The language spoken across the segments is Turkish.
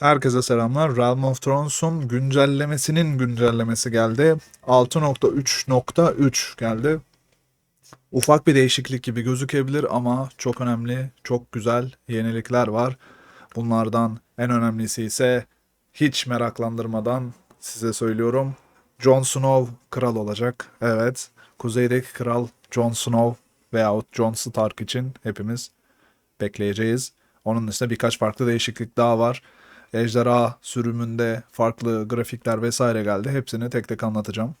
Herkese selamlar. Realm of Thrones'un güncellemesinin güncellemesi geldi. 6.3.3 geldi. Ufak bir değişiklik gibi gözükebilir ama çok önemli, çok güzel yenilikler var. Bunlardan en önemlisi ise hiç meraklandırmadan size söylüyorum. Jon Snow kral olacak. Evet, kuzeydeki kral Jon Snow veyahut Jon Stark için hepimiz bekleyeceğiz. Onun dışında birkaç farklı değişiklik daha var. Ejderha sürümünde farklı grafikler vesaire geldi. Hepsini tek tek anlatacağım.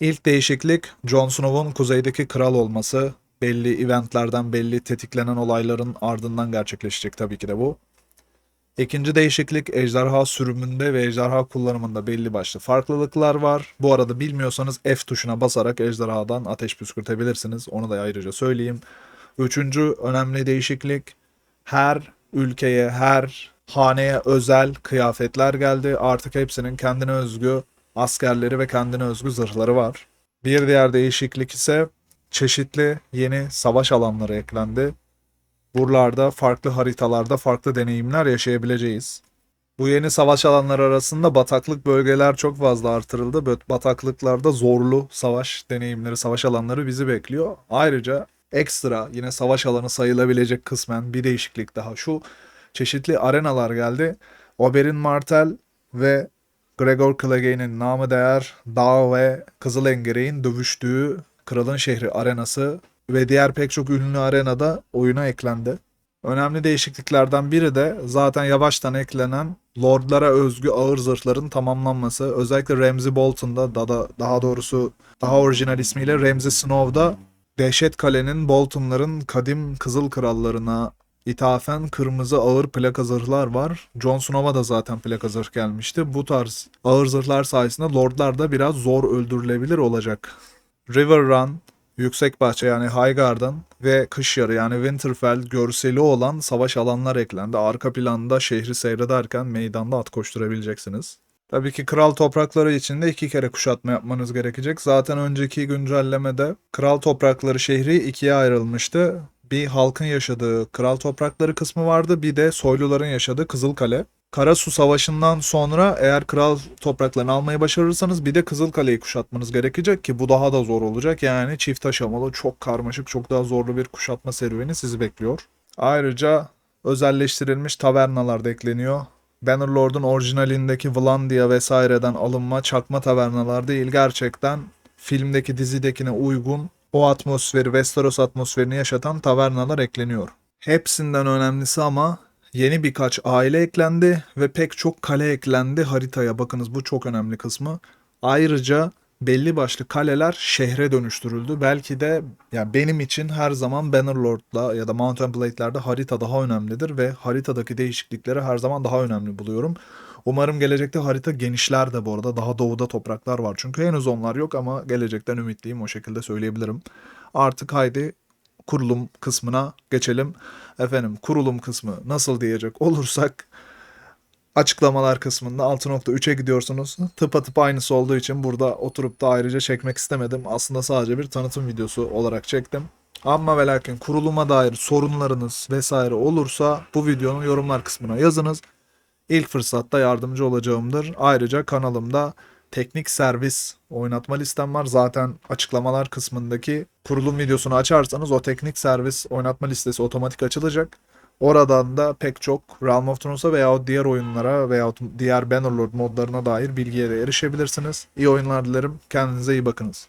İlk değişiklik Jon Snow'un kuzeydeki kral olması. Belli eventlerden belli tetiklenen olayların ardından gerçekleşecek tabii ki de bu. İkinci değişiklik ejderha sürümünde ve ejderha kullanımında belli başlı farklılıklar var. Bu arada bilmiyorsanız F tuşuna basarak ejderhadan ateş püskürtebilirsiniz. Onu da ayrıca söyleyeyim. Üçüncü önemli değişiklik her ülkeye, her haneye özel kıyafetler geldi. Artık hepsinin kendine özgü askerleri ve kendine özgü zırhları var. Bir diğer değişiklik ise çeşitli yeni savaş alanları eklendi. Buralarda farklı haritalarda farklı deneyimler yaşayabileceğiz. Bu yeni savaş alanları arasında bataklık bölgeler çok fazla artırıldı. Böyle Bataklıklarda zorlu savaş deneyimleri, savaş alanları bizi bekliyor. Ayrıca ekstra yine savaş alanı sayılabilecek kısmen bir değişiklik daha şu. Çeşitli arenalar geldi. Oberyn Martell ve Gregor Clegane'in namı değer Dağ ve Kızılengeri'nin dövüştüğü Kralın Şehri arenası ve diğer pek çok ünlü arenada oyuna eklendi. Önemli değişikliklerden biri de zaten yavaştan eklenen Lordlara özgü ağır zırhların tamamlanması. Özellikle Ramsay Bolton'da da, da daha doğrusu daha orijinal ismiyle Ramsay Snow'da Dehşet Kale'nin Bolton'ların kadim Kızıl Krallarına ithafen kırmızı ağır plaka zırhlar var. Jon Snow'a da zaten plaka zırh gelmişti. Bu tarz ağır zırhlar sayesinde Lordlar da biraz zor öldürülebilir olacak. River Run, Yüksek Bahçe yani Highgarden ve Kış Yarı yani Winterfell görseli olan savaş alanlar eklendi. Arka planda şehri seyrederken meydanda at koşturabileceksiniz. Tabii ki kral toprakları için de iki kere kuşatma yapmanız gerekecek. Zaten önceki güncellemede kral toprakları şehri ikiye ayrılmıştı. Bir halkın yaşadığı kral toprakları kısmı vardı. Bir de soyluların yaşadığı Kızılkale. Karasu Savaşı'ndan sonra eğer kral topraklarını almayı başarırsanız bir de Kızılkale'yi kuşatmanız gerekecek ki bu daha da zor olacak. Yani çift aşamalı, çok karmaşık, çok daha zorlu bir kuşatma serüveni sizi bekliyor. Ayrıca özelleştirilmiş tavernalar da ekleniyor. Bannerlord'un orijinalindeki Vlandia vesaireden alınma çakma tavernalar değil gerçekten filmdeki dizidekine uygun o atmosferi, Westeros atmosferini yaşatan tavernalar ekleniyor. Hepsinden önemlisi ama yeni birkaç aile eklendi ve pek çok kale eklendi haritaya. Bakınız bu çok önemli kısmı. Ayrıca belli başlı kaleler şehre dönüştürüldü. Belki de yani benim için her zaman Bannerlord'da ya da Mountain Blade'lerde harita daha önemlidir ve haritadaki değişiklikleri her zaman daha önemli buluyorum. Umarım gelecekte harita genişler de bu arada. Daha doğuda topraklar var. Çünkü henüz onlar yok ama gelecekten ümitliyim o şekilde söyleyebilirim. Artık haydi kurulum kısmına geçelim. Efendim kurulum kısmı nasıl diyecek olursak açıklamalar kısmında 6.3'e gidiyorsunuz. Tıpatıp aynısı olduğu için burada oturup da ayrıca çekmek istemedim. Aslında sadece bir tanıtım videosu olarak çektim. Ama ve kuruluma dair sorunlarınız vesaire olursa bu videonun yorumlar kısmına yazınız. İlk fırsatta yardımcı olacağımdır. Ayrıca kanalımda teknik servis oynatma listem var. Zaten açıklamalar kısmındaki kurulum videosunu açarsanız o teknik servis oynatma listesi otomatik açılacak. Oradan da pek çok Realm of Thrones'a veya diğer oyunlara veya diğer Bannerlord modlarına dair bilgiye de erişebilirsiniz. İyi oyunlar dilerim. Kendinize iyi bakınız.